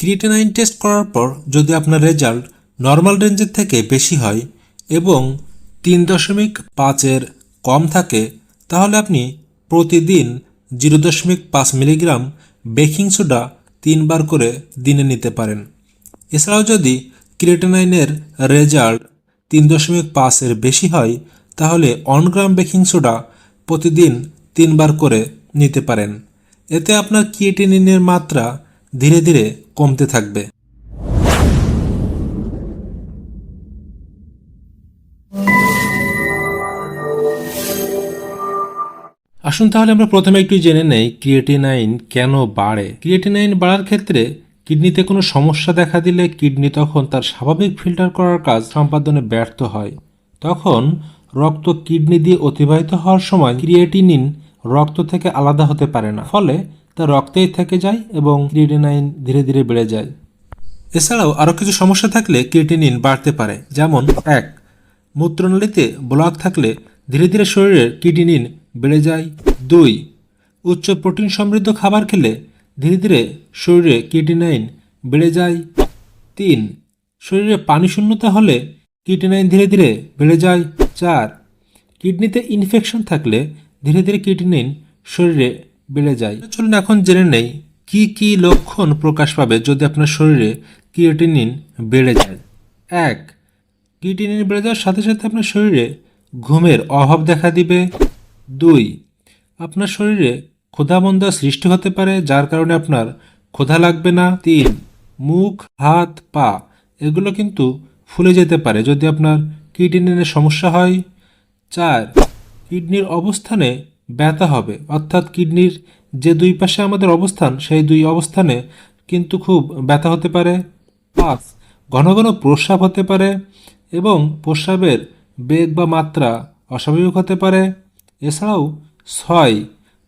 Creatinine test করার পর যদি আপনার রেজাল্ট নর্মাল রেঞ্জের থেকে বেশি হয় এবং তিন দশমিক পাঁচের কম থাকে, তাহলে আপনি প্রতিদিন জিরো দশমিক পাঁচ মিলিগ্রাম বেকিং সোডা তিনবার করে দিনে নিতে পারেন। এছাড়াও যদি ক্রিয়েটিনাইনের রেজাল্ট তিন দশমিক পাঁচের বেশি হয়, তাহলে অন গ্রাম বেকিং সোডা প্রতিদিন তিনবার করে নিতে পারেন। এতে আপনার ক্রিয়েটিনিনের মাত্রা ধীরে ধীরে কমতে থাকবে। আসুন তাহলে আমরা প্রথমে একটু জেনে নেই, ক্রিয়েটিনাইন কেন বাড়ে? ক্রিয়েটিনাইন বাড়ার ক্ষেত্রে কিডনিতে কোনো সমস্যা দেখা দিলে কিডনি তখন তার স্বাভাবিক ফিল্টার করার কাজ সম্পাদনে ব্যর্থ হয়। তখন রক্ত কিডনি দিয়ে অতিবাহিত হওয়ার সময় ক্রিয়েটিনিন রক্ত থেকে আলাদা হতে পারে না। ফলে তা রক্তেই থেকে যায় এবং ক্রিয়েটিনাইন ধীরে ধীরে বেড়ে যায়। এছাড়াও আরও কিছু সমস্যা থাকলে ক্রিয়েটিনিন বাড়তে পারে, যেমন এক, মূত্রনালীতে ব্লক থাকলে ধীরে ধীরে শরীরের কিডনিন বেড়ে যায়। দুই, উচ্চ প্রোটিন সমৃদ্ধ খাবার খেলে ধীরে ধীরে শরীরে কিডনিনাইন বেড়ে যায়। তিন, শরীরে পানি শূন্যতা হলে কিডনিনাইন ধীরে ধীরে বেড়ে যায়। চার, কিডনিতে ইনফেকশন থাকলে ধীরে ধীরে কিডনিন শরীরে বেড়ে যায়। চলুন এখন জেনে নেই কি কি লক্ষণ প্রকাশ পাবে যদি আপনার শরীরে ক্রিয়েটিনিন বেড়ে যায়। এক ক্রিয়েটিনিন বেড়ে যাওয়ার সাথে সাথে আপনার শরীরে ঘুমের অভাব দেখা দিবে। দুই, আপনার শরীরে ক্ষুধামন্দা সৃষ্টি হতে পারে, যার কারণে আপনার ক্ষুধা লাগবে না। তিন, মুখ, হাত, পা, এগুলো কিন্তু ফুলে যেতে পারে যদি আপনার কিডনিনের সমস্যা হয়। চার, কিডনির অবস্থানে ব্যথা হবে। অর্থাৎ কিডনির যে দুই পাশে আমাদের অবস্থান, সেই দুই অবস্থানে কিন্তু খুব ব্যথা হতে পারে পাঁচ ঘন ঘন প্রস্রাব হতে পারে এবং প্রস্রাবের বেগ বা মাত্রা অস্বাভাবিক হতে পারে। এছাড়াও ছয়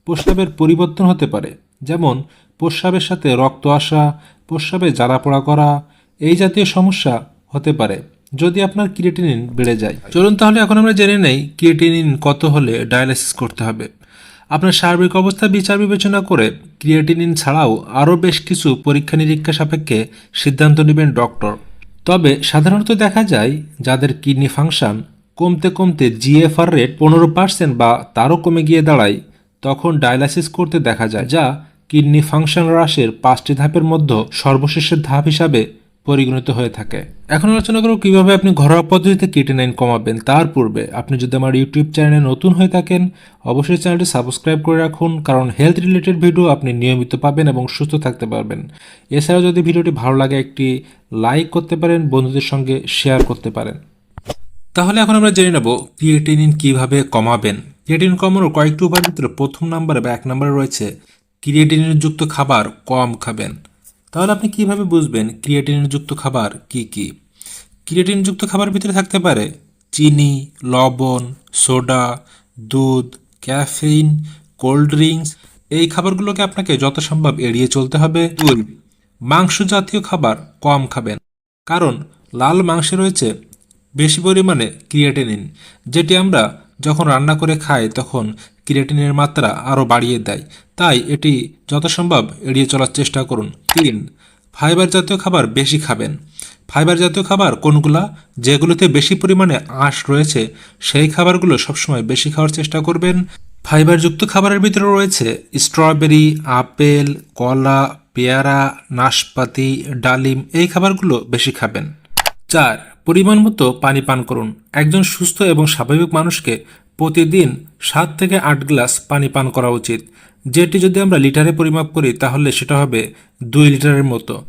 প্রস্রাবের পরিবর্তন হতে পারে, যেমন প্রস্রাবের সাথে রক্ত আসা, প্রস্রাবে জ্বালা পোড়া করা, এই জাতীয় সমস্যা হতে পারে। যদি আপনার ক্রিয়েটিনিন বেড়ে যায়। চলুন তাহলে এখন আমরা জেনে নেই ক্রিয়েটিনিন কত হলে ডায়ালিসিস করতে হবে। আপনার সার্বিক অবস্থা বিচার বিবেচনা করে ক্রিয়েটিনিন ছাড়াও আরও বেশ কিছু পরীক্ষা নিরীক্ষা সাপেক্ষে সিদ্ধান্ত নেবেন ডক্টর। তবে সাধারণত দেখা যায় যাদের কিডনি ফাংশন কমতে কমতে জিএফআর রেট পনেরো পার্সেন্ট বা তারও কমে গিয়ে দাঁড়ায়, তখন ডায়ালাইসিস করতে দেখা যায়, যা কিডনি ফাংশন হ্রাসের পাঁচটি ধাপের মধ্যে সর্বশেষের ধাপ হিসাবে পরিগণিত হয়ে থাকে। এখন আলোচনা করব কীভাবে আপনি ঘরোয়া পদ্ধতিতে কিটিনাইন কমাবেন। তার পূর্বে আপনি যদি আমার ইউটিউব চ্যানেলে নতুন হয়ে থাকেন, অবশ্যই চ্যানেলটি সাবস্ক্রাইব করে রাখুন, কারণ হেলথ রিলেটেড ভিডিও আপনি নিয়মিত পাবেন এবং সুস্থ থাকতে পারবেন। এছাড়াও যদি ভিডিওটি ভালো লাগে, একটি লাইক করতে পারেন, বন্ধুদের সঙ্গে শেয়ার করতে পারেন। তাহলে এখন আমরা জেনে নেব ক্রিয়েটিনিন কীভাবে কমাবেন। ক্রিয়েটিনিন কমানোর কয়েকটি উপায়ের ভিতরে প্রথম নাম্বারে বা এক নম্বরে রয়েছে ক্রিয়েটিনিনযুক্ত খাবার কম খাবেন। তাহলে আপনি কীভাবে বুঝবেন ক্রিয়েটিনযুক্ত খাবার কি কি? ক্রিয়েটিনযুক্ত খাবার ভিতরে থাকতে পারে চিনি, লবণ, সোডা, দুধ, ক্যাফেইন, কোল্ড ড্রিঙ্কস। এই খাবারগুলোকে আপনাকে যত সম্ভব এড়িয়ে চলতে হবে। দুই মাংস জাতীয় খাবার কম খাবেন। কারণ লাল মাংসে রয়েছে বেশি পরিমাণে ক্রিয়েটিনিন, যেটি আমরা যখন রান্না করে খায়, তখন ক্রিয়েটিনের মাত্রা আরও বাড়িয়ে দেয়। তাই এটি যত সম্ভব এড়িয়ে চলার চেষ্টা করুন। তিন ফাইবার জাতীয় খাবার বেশি খাবেন। ফাইবার জাতীয় খাবার কোনগুলা? যেগুলোতে বেশি পরিমাণে আঁশ রয়েছে, সেই খাবারগুলো সবসময় বেশি খাওয়ার চেষ্টা করবেন। ফাইবারযুক্ত খাবারের ভিতরে রয়েছে স্ট্রবেরি, আপেল, কলা, পেয়ারা, নাশপাতি, ডালিম, এই খাবারগুলো বেশি খাবেন। চার পরিমাণ মতো পানি পান করুন। একজন সুস্থ এবং স্বাভাবিক মানুষকে প্রতিদিন সাত থেকে আট গ্লাস পানি পান করা উচিত। যেটি যদি আমরা লিটারে পরিমাপ করি, তাহলে সেটা হবে দুই লিটারের মতো।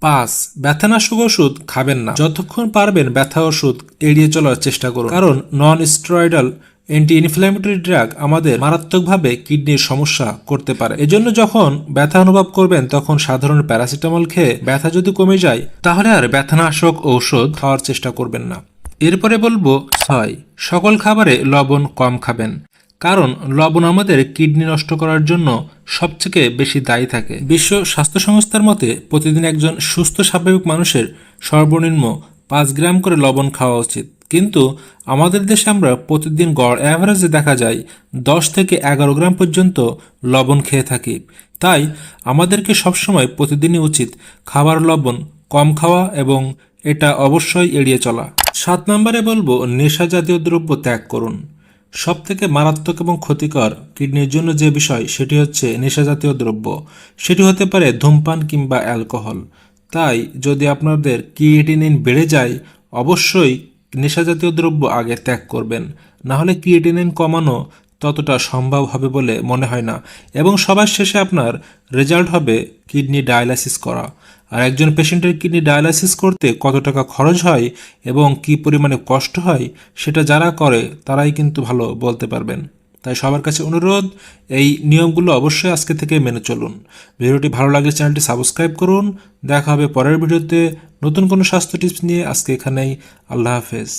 পাঁচ, ব্যথানাশক ওষুধ খাবেন না। যতক্ষণ পারবেন ব্যথা ওষুধ এড়িয়ে চলার চেষ্টা করুন। কারণ non steroidal anti inflammatory drug আমাদের মারাত্মকভাবে কিডনির সমস্যা করতে পারে। এজন্য যখন ব্যথা অনুভব করবেন, তখন সাধারণ প্যারাসিটামল খেয়ে ব্যথা যদি কমে যায়, তাহলে আর ব্যথানাশক ঔষধ খাওয়ার চেষ্টা করবেন না। এরপরে বলব, ছয়, সকল খাবারে লবণ কম খাবেন। কারণ লবণ আমাদের কিডনি নষ্ট করার জন্য সবথেকে বেশি দায়ী থাকে। বিশ্ব স্বাস্থ্য সংস্থার মতে, প্রতিদিন একজন সুস্থ স্বাভাবিক মানুষের সর্বনিম্ন পাঁচ গ্রাম করে লবণ খাওয়া উচিত। কিন্তু আমাদের দেশে আমরা প্রতিদিন গড় অ্যাভারেজে দেখা যায় দশ থেকে এগারো গ্রাম পর্যন্ত লবণ খেয়ে থাকি। তাই আমাদেরকে সবসময় প্রতিদিনই উচিত খাবার লবণ কম খাওয়া এবং এটা অবশ্যই এড়িয়ে চলা। সাত নম্বরে বলব, নেশা জাতীয় দ্রব্য ত্যাগ করুন। সব থেকে মারাত্মক এবং ক্ষতিকর কিডনির জন্য যে বিষয়, সেটি হচ্ছে নেশা জাতীয় দ্রব্য। সেটি হতে পারে ধূমপান কিংবা অ্যালকোহল। তাই যদি আপনাদের ক্রিয়েটিনিন বেড়ে যায়, অবশ্যই নেশা জাতীয় দ্রব্য আগে ত্যাগ করবেন, না হলে ক্রিয়েটিনিন কমানো ততটা সম্ভব হবে বলে মনে হয় না। এবং সবার শেষে আপনার রেজাল্ট হবে কিডনি ডায়ালাইসিস করা। আর একজন পেশেন্টের কিডনি ডায়ালাইসিস করতে কত টাকা খরচ হয় এবং কি পরিমাণে কষ্ট হয়, সেটা যারা করে, তারাই কিন্তু ভালো বলতে পারবেন। তাই সবার কাছে অনুরোধ, এই নিয়মগুলো অবশ্যই আজকে থেকে মেনে চলুন। ভিডিওটি ভালো লাগলে চ্যানেলটি সাবস্ক্রাইব করুন। দেখা হবে পরের ভিডিওতে। নতুন কোনো স্বাস্থ্য টিপস নিয়ে আজকে এখানেই। আল্লাহ হাফেজ।